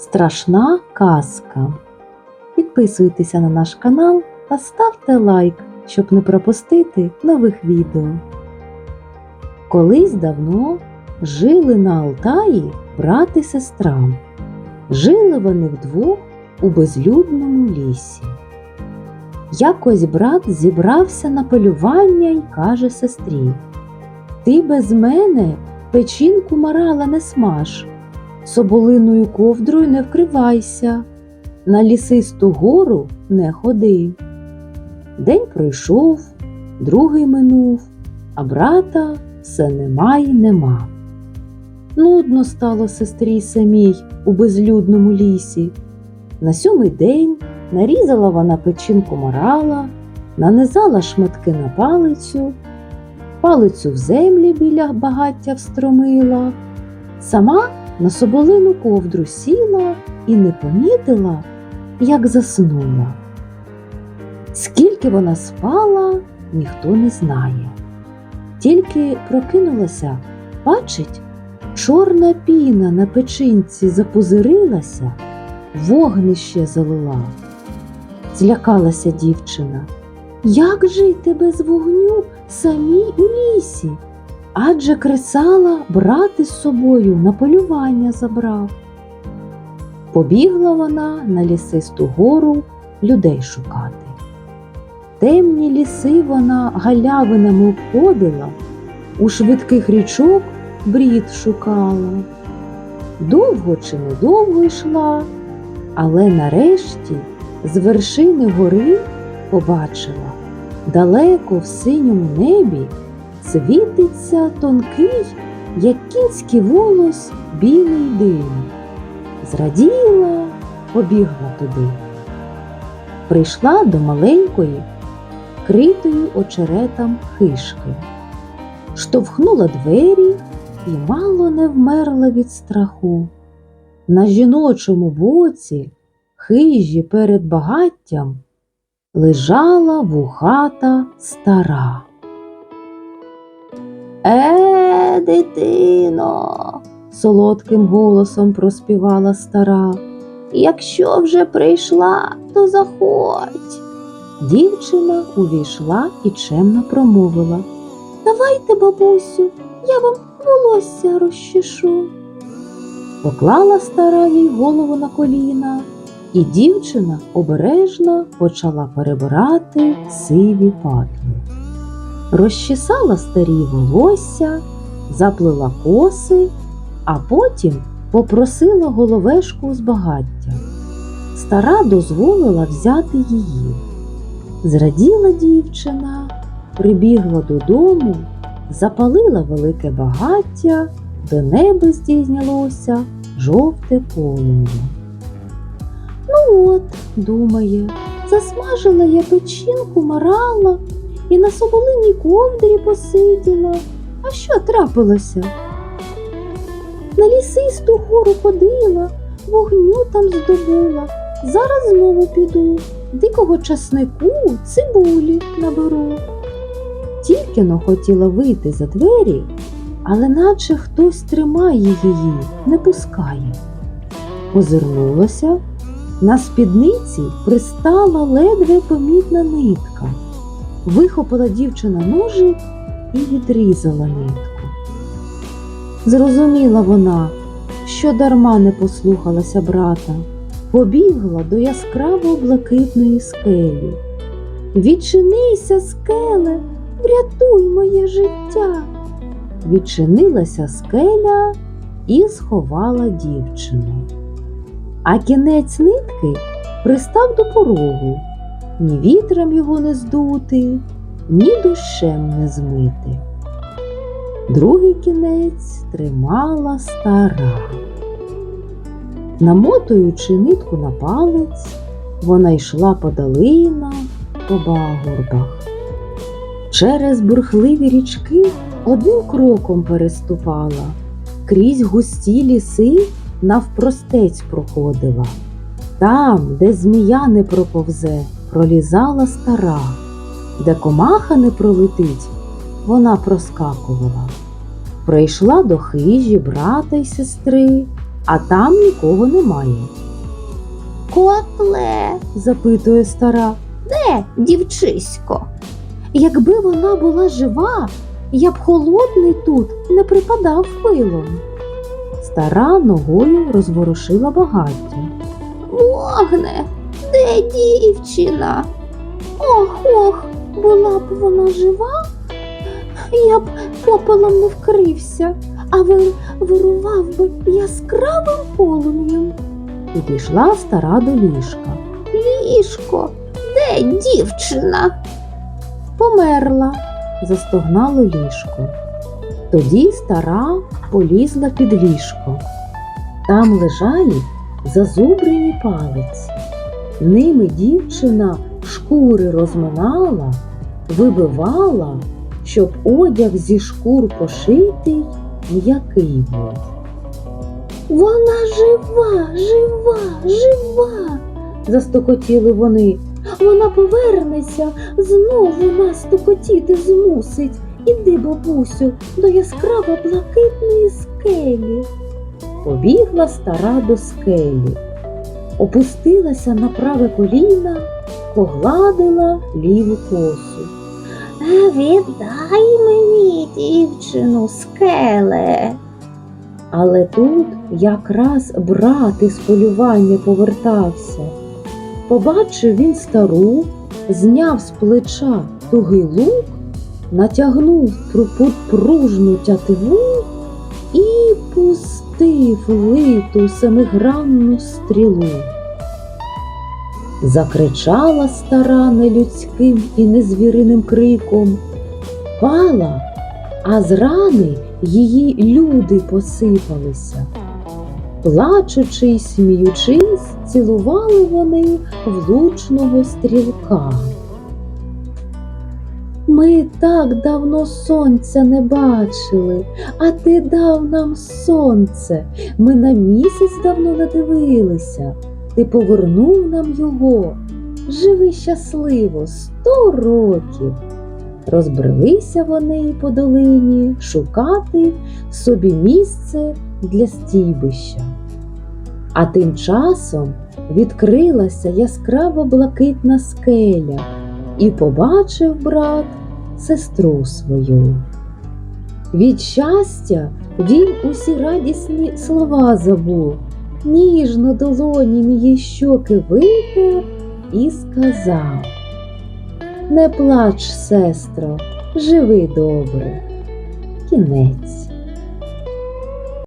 Страшна казка. Підписуйтеся на наш канал та ставте лайк, щоб не пропустити нових відео. Колись давно жили на Алтаї брат і сестра. Жили вони вдвох у безлюдному лісі. Якось брат зібрався на полювання й каже сестрі: Ти без мене печінку марала не смаж, соболиною ковдрою не вкривайся, на лісисту гору не ходи. День пройшов, другий минув, а брата все нема й нема. Нудно стало сестрі самій у безлюдному лісі. На сьомий день нарізала вона печінку морала, нанизала шматки на палицю, палицю в землі біля багаття встромила, сама на соболину ковдру сіла і не помітила, як заснула. Скільки вона спала, ніхто не знає. Тільки прокинулася, бачить, чорна піна на печінці запузирилася, вогнище залила. Злякалася дівчина. Як жити без вогню самій у лісі? Адже кресала брати з собою на полювання забрав. Побігла вона на лісисту гору людей шукати. Темні ліси вона галявинами обходила, у швидких річок брід шукала. Довго чи недовго йшла, але нарешті з вершини гори побачила далеко в синьому небі світиться тонкий, як кінський волос, білий дим. Зраділа, побігла туди. Прийшла до маленької, критої очеретам хишки, штовхнула двері і мало не вмерла від страху. На жіночому боці, хижі перед багаттям, лежала вухата стара. Е, дитино, солодким голосом проспівала стара. Якщо вже прийшла, то заходь. Дівчина увійшла і чемно промовила. Давайте, бабусю, я вам волосся розчешу. Поклала стара їй голову на коліна, і дівчина обережно почала перебирати сиві патлі. Розчесала старі волосся, заплела коси, а потім попросила головешку з багаття. Стара дозволила взяти її. Зраділа дівчина, прибігла додому, запалила велике багаття, до неба здійнялося жовте полум'я. Ну от, думає, засмажила я печінку, марала і на соболиній ковдрі посиділа. А що трапилося? На лісисту гору ходила, вогню там здобула. Зараз знову піду, дикого часнику, цибулі наберу. Тільки но хотіла вийти за двері, але наче хтось тримає її, не пускає. Озирнулася, на спідниці пристала ледве помітна нитка. Вихопила дівчина ножик і відрізала нитку. Зрозуміла вона, що дарма не послухалася брата, побігла до яскраво блакитної скелі. Відчинися, скеле, врятуй моє життя. Відчинилася скеля і сховала дівчину. А кінець нитки пристав до порогу, ні вітром його не здути, ні дощем не змити. Другий кінець тримала стара. Намотуючи нитку на палець, вона йшла по долинах, по багорбах. Через бурхливі річки одним кроком переступала, крізь густі ліси навпростець проходила. Там, де змія не проповзе, пролізала стара, де комаха не пролетить, вона проскакувала. Прийшла до хижі брата й сестри, а там нікого немає. Котле, запитує стара. де дівчисько? Якби вона була жива, я б холодний тут не припадав пилом. Стара ногою розворушила багаття. Вогне, де дівчина? Ох, ох, була б вона жива, я б попелом не вкрився, а вир- вирував би яскравим полум'ям. Підійшла стара до ліжка. Ліжко, де дівчина? Померла, застогнало ліжко. Тоді стара полізла під ліжко. Там лежали зазубрені палиці. Ними дівчина шкури розминала, вибивала, щоб одяг зі шкур пошитий м'який був. Вона жива, жива, жива. застокотіли вони. Вона повернеться, знову нас стукотіти змусить. Іди, бабусю, до яскраво блакитної скелі. Побігла стара до скелі, опустилася на праве коліна, погладила ліву косу. Віддай мені дівчину, скеле. Але тут якраз брат із полювання повертався. Побачив він стару, зняв з плеча тугий лук, натягнув пру- пружну тятиву і пустив литу семигранну стрілу. Закричала стара нелюдським і незвіриним криком, пала, а з рани її люди посипалися. Плачучи й сміючись, цілували вони влучного стрілка. Ми так давно сонця не бачили, а ти дав нам сонце. Ми на місяць давно не дивилися. Ти повернув нам його. Живи щасливо сто років. Розбрелися вони по долині шукати собі місце для стійбища. А тим часом відкрилася яскраво блакитна скеля, і побачив брат сестру свою. Від щастя він усі радісні слова забув, ніжно долоні її щоки витер і сказав Не плач, сестро, живи добре. Кінець.